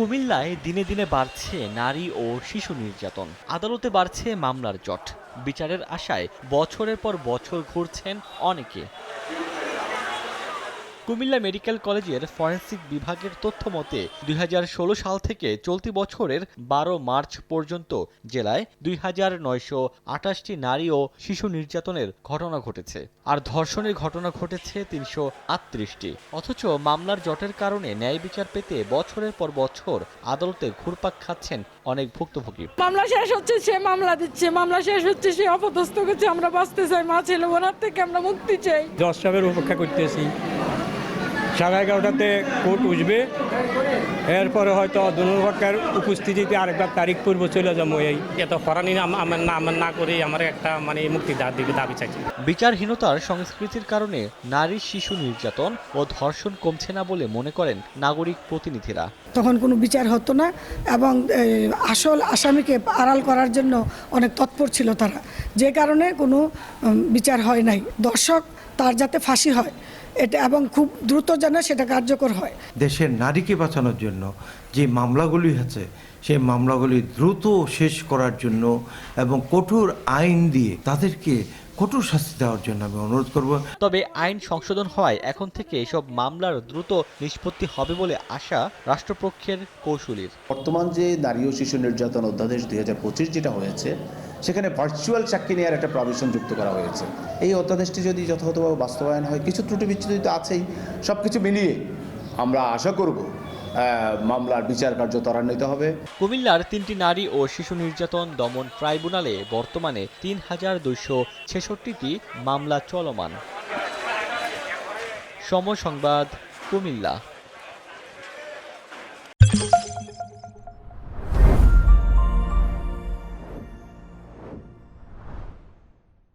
কুমিল্লায় দিনে দিনে বাড়ছে নারী ও শিশু নির্যাতন। আদালতে বাড়ছে মামলার জট। বিচারের আশায় বছরের পর বছর ঘুরছেন অনেকে। কুমিল্লা মেডিকেল কলেজের ফরেনসিক বিভাগের তথ্য মতে দুই হাজার ষোলো সাল থেকে চলতি বছরের বারো মার্চ পর্যন্ত জেলায় দুই হাজার নয়শো আটাশটি নারী ও শিশু নির্যাতনের ঘটনা ঘটেছে। আর ধর্ষণের ঘটনা ঘটেছে তিনশো আটত্রিশটি। অথচ মামলার জটের কারণে ন্যায় বিচার পেতে বছরের পর বছর আদালতে ঘুরপাক খাচ্ছেন অনেক ভুক্তভোগী। মামলা শেষ হচ্ছে সে মামলা দিচ্ছে। মামলা শেষ হচ্ছে সে অপদস্থ করছে আমরা বাঁচতে চাই মা ছেলে ওনার থেকে আমরা মুক্তি চাই। দশ সাহেবের অপেক্ষা করতেছি। সাড়ে এগারোটাতে কোর্ট উঠবে। এরপরে হয়তো দুর্ভাগ্যের উপস্থিতিতে আরেকবার তারিখ পূর্ব চলে যাব। এই এত হরানি না- আমার না আমার না করে আমার একটা মানে মুক্তি দা- দিকে দাবি চাইছি। বিচারহীনতার সংস্কৃতির কারণে নারী শিশু নির্যাতন ও ধর্ষণ কমছে না বলে মনে করেন নাগরিক প্রতিনিধিরা। তখন কোনো বিচার হতো না এবং আসল আসামিকে আড়াল করার জন্য অনেক তৎপর ছিল তারা। যে কারণে কোনো বিচার হয় নাই। দর্শক তার যাতে ফাঁসি হয় এটা এবং খুব দ্রুত যেন সেটা কার্যকর হয়। দেশের নারীকে বাঁচানোর জন্য যে মামলাগুলি আছে, সেই মামলাগুলি দ্রুত শেষ করার জন্য এবং কঠোর আইন দিয়ে তাদেরকে কঠোর শাস্তি দেওয়ার জন্য আমি অনুরোধ করব। তবে আইন সংশোধন হওয়ায় এখন থেকে এসব মামলার দ্রুত নিষ্পত্তি হবে বলে আশা রাষ্ট্রপক্ষের কৌশলীর। বর্তমান যে নারী ও শিশু নির্যাতন অধ্যাদেশ দুই হাজার পঁচিশ যেটা হয়েছে সেখানে ভার্চুয়াল চাকরি নেওয়ার একটা প্রভিশন যুক্ত করা হয়েছে। এই অধ্যাদেশটি যদি যথাযথভাবে বাস্তবায়ন হয় কিছু ত্রুটি বিচ্ছুতি তো আছেই সব কিছু মিলিয়ে আমরা আশা করব মামলার বিচার কার্য ত্বরান্বিত হবে। কুমিল্লার তিনটি নারী ও শিশু নির্যাতন দমন ট্রাইব্যুনালে বর্তমানে তিন হাজার দুইশো ছেষট্টিটি মামলা চলমান। সময় সংবাদ কুমিল্লা।